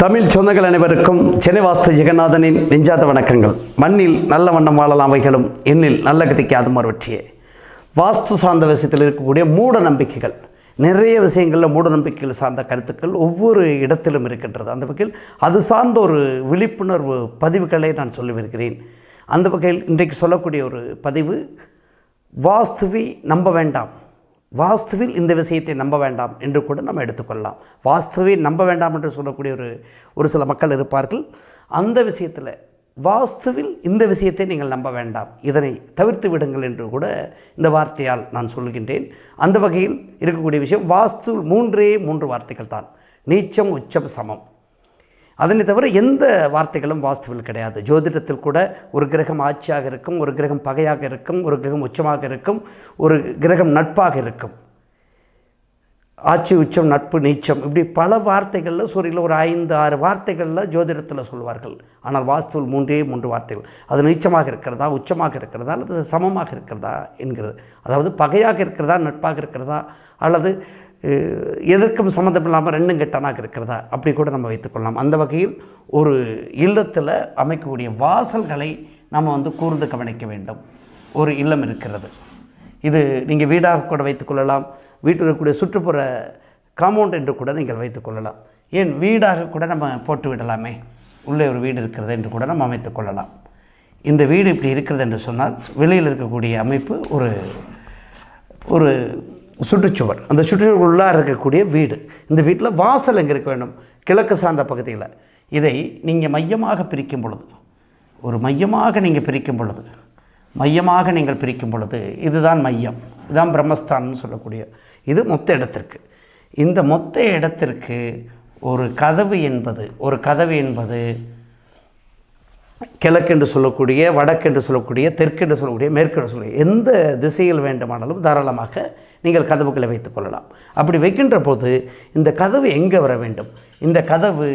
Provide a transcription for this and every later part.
தமிழ் சொந்தங்கள் அனைவருக்கும் சென்னை வாஸ்து ஜெகநாதனின் நெஞ்சாத வணக்கங்கள். மண்ணில் நல்ல வண்ணம் வாழலாம் அவைகளும் எண்ணில் நல்ல கதிக்கு அதுமார் வெற்றியே. வாஸ்து சார்ந்த விஷயத்தில் இருக்கக்கூடிய மூட நம்பிக்கைகள் நிறைய விஷயங்களில் மூட நம்பிக்கைகள் சார்ந்த கருத்துக்கள் ஒவ்வொரு இடத்திலும் இருக்கின்றது. அந்த வகையில் அது சார்ந்த ஒரு விழிப்புணர்வு பதிவுகளை நான் சொல்லிவிருக்கிறேன். அந்த வகையில் இன்றைக்கு சொல்லக்கூடிய ஒரு பதிவு வாஸ்துவை நம்ப வேண்டாம் வாஸ்துவில் இந்த விஷயத்தை நம்ப வேண்டாம் என்று கூட நம்ம எடுத்துக்கொள்ளலாம். வாஸ்துவை நம்ப வேண்டாம் என்று சொல்லக்கூடிய ஒரு ஒரு சில மக்கள் இருப்பார்கள். அந்த விஷயத்தில் வாஸ்துவில் இந்த விஷயத்தை நீங்கள் நம்ப வேண்டாம். இதனை தவிர்த்து விடுங்கள் என்று கூட இந்த வார்த்தையால் நான் சொல்கின்றேன். அந்த வகையில் இருக்கக்கூடிய விஷயம் வாஸ்து மூன்றே மூன்று வார்த்தைகள் தான். நீச்சம் உச்சம் சமம். அதனை தவிர எந்த வார்த்தைகளும் வாஸ்துவில் கிடையாது. ஜோதிடத்தில் கூட ஒரு கிரகம் ஆட்சியாக இருக்கும் ஒரு கிரகம் பகையாக இருக்கும் ஒரு கிரகம் உச்சமாக இருக்கும் ஒரு கிரகம் நட்பாக இருக்கும். ஆட்சி உச்சம் நட்பு நீச்சம் இப்படி பல வார்த்தைகளில் சூரியனில் ஒரு ஐந்து ஆறு வார்த்தைகளில் ஜோதிடத்தில் சொல்வார்கள். ஆனால் வாஸ்துவில் மூன்றே மூன்று வார்த்தைகள். அது நீச்சமாக இருக்கிறதா உச்சமாக இருக்கிறதா அல்லது சமமாக இருக்கிறதா என்கிறது. அதாவது பகையாக இருக்கிறதா நட்பாக இருக்கிறதா அல்லது எதற்கும் சம்மந்தமில்லாமல் ரெண்டும் கெட்டனாக இருக்கிறதா? அப்படி கூட நம்ம வைத்துக்கொள்ளலாம் அந்த வகையில் ஒரு இல்லத்தில் அமைக்கக்கூடிய வாசல்களை நம்ம வந்து கூர்ந்து கவனிக்க வேண்டும். ஒரு இல்லம் இருக்கிறது. இது நீங்கள் வீடாக கூட வைத்துக்கொள்ளலாம் வீட்டில் இருக்கக்கூடிய சுற்றுப்புற காம்பவுண்ட் என்று கூட நீங்கள் வைத்துக்கொள்ளலாம் ஏன் வீடாக கூட நம்ம போட்டு விடலாமே? உள்ளே ஒரு வீடு இருக்கிறது என்று கூட நம்ம அமைத்துக்கொள்ளலாம் இந்த வீடு இப்படி இருக்கிறது என்று சொன்னால் வெளியில் இருக்கக்கூடிய அமைப்பு ஒரு ஒரு சுற்றுச்சுவர். அந்த சுற்றுச்சுவர் இருக்கக்கூடிய வீடு. இந்த வீட்டில் வாசல் எங்கே இருக்க வேண்டும்? கிழக்கு சார்ந்த பகுதியில். இதை நீங்கள் மையமாக பிரிக்கும் பொழுது ஒரு மையமாக நீங்கள் பிரிக்கும் பொழுது மையமாக நீங்கள் பிரிக்கும் பொழுது இதுதான் மையம். இதுதான் பிரம்மஸ்தானம்னு சொல்லக்கூடிய. இது மொத்த இடத்திற்கு. இந்த மொத்த இடத்திற்கு ஒரு கதவு என்பது ஒரு கதவு என்பது கிழக்கென்று சொல்லக்கூடிய வடக்கென்று சொல்லக்கூடிய தெற்கென்று சொல்லக்கூடிய மேற்கென்று சொல்லக்கூடிய எந்த திசையில் வேண்டுமானாலும் தாராளமாக நீங்கள் கதவுகளை வைத்துக் கொள்ளலாம். அப்படி வைக்கின்ற போது இந்த கதவு எங்கே வர வேண்டும்? இந்த கதவு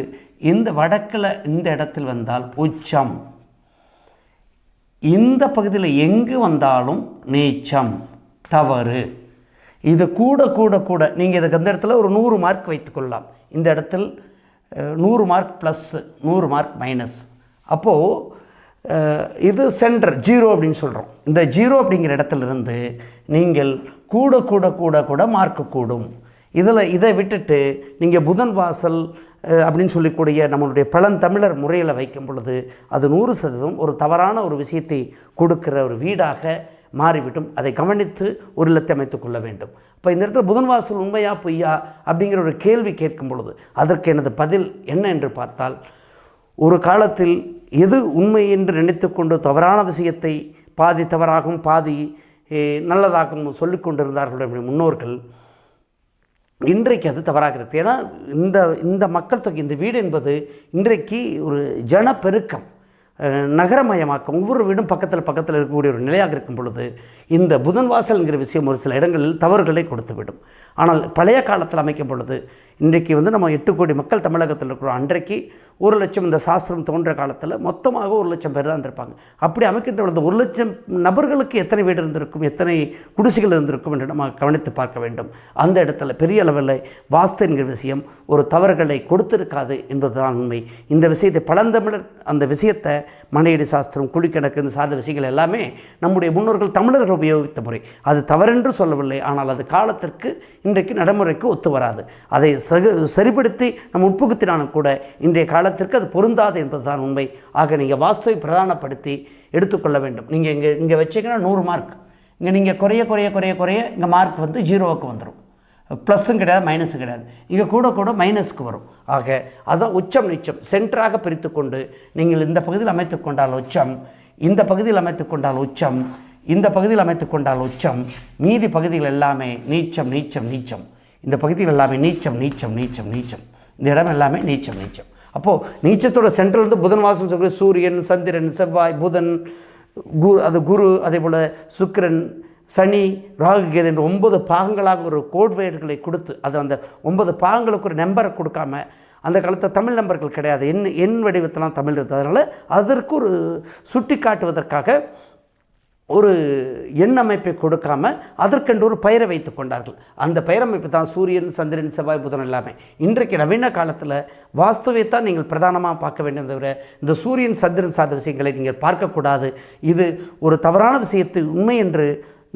இந்த வடக்கில் இந்த இடத்தில் வந்தால் உச்சம் இந்த பகுதியில் எங்கு வந்தாலும் நீச்சம் தவறு. இது கூட கூட கூட. நீங்கள் இதுக்கு அந்த இடத்துல ஒரு நூறு மார்க் வைத்துக்கொள்ளலாம் இந்த இடத்தில் நூறு மார்க் ப்ளஸ்ஸு நூறு மார்க் மைனஸ் அப்போது இது சென்டர் ஜீரோ அப்படின்னு சொல்கிறோம் இந்த ஜீரோ அப்படிங்கிற இடத்துல இருந்து நீங்கள் கூட கூட கூட கூட மார்க்கு கூடும். இதில் இதை விட்டுட்டு நீங்கள் புதன் வாசல் அப்படின்னு சொல்லக்கூடிய நம்மளுடைய பழந்தமிழர் முறையில் வைக்கும் பொழுது அது நூறு சதவீதம் ஒரு தவறான ஒரு விஷயத்தை கொடுக்கிற ஒரு வீடாக மாறிவிடும். அதை கவனித்து ஒரு இல்லத்தை அமைத்து கொள்ள வேண்டும். இப்போ இந்த இடத்துல புதன் வாசல் உண்மையா பொய்யா அப்படிங்கிற ஒரு கேள்வி கேட்கும் பொழுது அதற்கு எனது பதில் என்ன என்று பார்த்தால் ஒரு காலத்தில் எது உண்மை என்று நினைத்துக்கொண்டு தவறான விஷயத்தை பாதி தவறாகவும் பாதி நல்லதாகவும் சொல்லிக் கொண்டிருந்தார்கள் நம்முடைய முன்னோர்கள் இன்றைக்கு அது தவறாக இருக்குது ஏன்னா இந்த இந்த மக்கள் தொகை இந்த வீடு என்பது இன்றைக்கு ஒரு ஜனப்பெருக்கம். நகரமயமாக்கம். ஒவ்வொரு வீடும் பக்கத்தில் பக்கத்தில் இருக்கக்கூடிய ஒரு நிலையாக இருக்கும் பொழுது இந்த புதன் வாசல்ங்கிற விஷயம் ஒரு சில இடங்களில் தவறுகளை கொடுத்துவிடும். ஆனால் பழைய காலத்தில் அமைக்கும் பொழுது இன்றைக்கு வந்து நம்ம எட்டு கோடி மக்கள் தமிழகத்தில் இருக்கிறோம். அன்றைக்கு ஒரு லட்சம் இந்த சாஸ்திரம் தோன்ற காலத்தில் மொத்தமாக ஒரு லட்சம் பேர் தான் இருந்திருப்பாங்க. அப்படி அமைக்கின்ற பொழுது ஒரு லட்சம் நபர்களுக்கு எத்தனை வீடு இருந்திருக்கும் எத்தனை குடிசைகள் இருந்திருக்கும் என்று நம்ம கவனித்து பார்க்க வேண்டும். அந்த இடத்துல பெரிய அளவில் வாஸ்து என்கிற விஷயம் ஒரு தவறுகளை கொடுத்திருக்காது என்பதுதான் உண்மை. இந்த விஷயத்தை பழந்தமிழர் அந்த விஷயத்தை மனையீடு சாஸ்திரம் குழிக்கணக்கு இந்த சார்ந்த விஷயங்கள் எல்லாமே நம்முடைய முன்னோர்கள் தமிழர்கள் உபயோகித்த முறை. அது தவறென்று சொல்லவில்லை. ஆனால் அது காலத்திற்கு இன்றைக்கு நடைமுறைக்கு ஒத்து வராது. அதை சகு சரிப்படுத்தி நம்ம உட்புகுத்தினாலும் கூட இன்றைய காலத்திற்கு அது பொருந்தாது என்பதுதான் உண்மை. ஆக நீங்கள் வாஸ்துவை பிரதானப்படுத்தி எடுத்துக்கொள்ள வேண்டும். நீங்கள் இங்கே இங்கே வச்சீங்கன்னா நூறு மார்க் இங்கே நீங்கள் குறைய குறைய குறைய குறைய இங்கே மார்க் வந்து ஜீரோவுக்கு வந்துடும் ப்ளஸ்ஸும் கிடையாது மைனஸும் கிடையாது. இங்கே கூட கூட மைனஸ்க்கு வரும். ஆக அதான் உச்சம் நிச்சம் சென்டராக பிரித்து கொண்டு நீங்கள் இந்த பகுதியில் அமைத்து கொண்டால் உச்சம் இந்த பகுதியில் அமைத்து கொண்டால் உச்சம் இந்த பகுதியில் அமைத்து கொண்டால் உச்சம் மீதி பகுதிகள் எல்லாமே நீச்சம் நீச்சம் நீச்சம். இந்த பகுதியில் எல்லாமே நீச்சம் நீச்சம் நீச்சம் நீச்சம். இந்த இடம் எல்லாமே நீச்சம் நீச்சம். அப்போது நீச்சத்தோட சென்ட்ரல் வந்து புதன் வாசம் சொல்லி சூரியன் சந்திரன் செவ்வாய் புதன் குரு அது குரு அதே போல் சுக்கிரன் சனி ராகு கேது என்று ஒன்பது பாகங்களாக ஒரு கோட்வேடுகளை கொடுத்து அது அந்த ஒன்பது பாகங்களுக்கு ஒரு நம்பரை கொடுக்காம அந்த காலத்தில் தமிழ் நம்பர்கள் கிடையாது. எண் எண் வடிவத்தெல்லாம் தமிழ் இருந்தது. அதனால் அதற்கு ஒரு சுட்டி காட்டுவதற்காக ஒரு எண் அமைப்பை கொடுக்காம அதற்கென்று ஒரு பெயரை வைத்து கொண்டார்கள். அந்த பெயரமைப்பு தான் சூரியன் சந்திரன் செவ்வாய் புதன் எல்லாமே. இன்றைக்கு நவீன காலத்தில் வாஸ்துவை தான் நீங்கள் பிரதானமாக பார்க்க வேண்டும் தவிர இந்த சூரியன் சந்திரன் சார்ந்த விஷயங்களை நீங்கள் பார்க்கக்கூடாது. இது ஒரு தவறான விஷயத்தை உண்மை என்று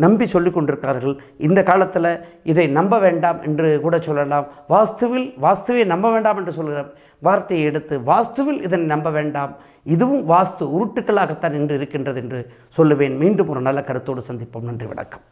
நம்பி சொல்லிக் கொண்டிருக்கிறார்கள். இந்த காலத்தில் இதை நம்ப வேண்டாம் என்று கூட சொல்லலாம். வாஸ்துவில் வாஸ்துவை நம்ப வேண்டாம் என்று சொல்கிற வார்த்தையை எடுத்து வாஸ்துவில் இதனை நம்ப வேண்டாம். இதுவும் வாஸ்து உருட்டுக்களாகத்தான் நின்று இருக்கின்றது என்று சொல்லுவேன். மீண்டும் ஒரு நல்ல கருத்தோடு சந்திப்போம். நன்றி வணக்கம்.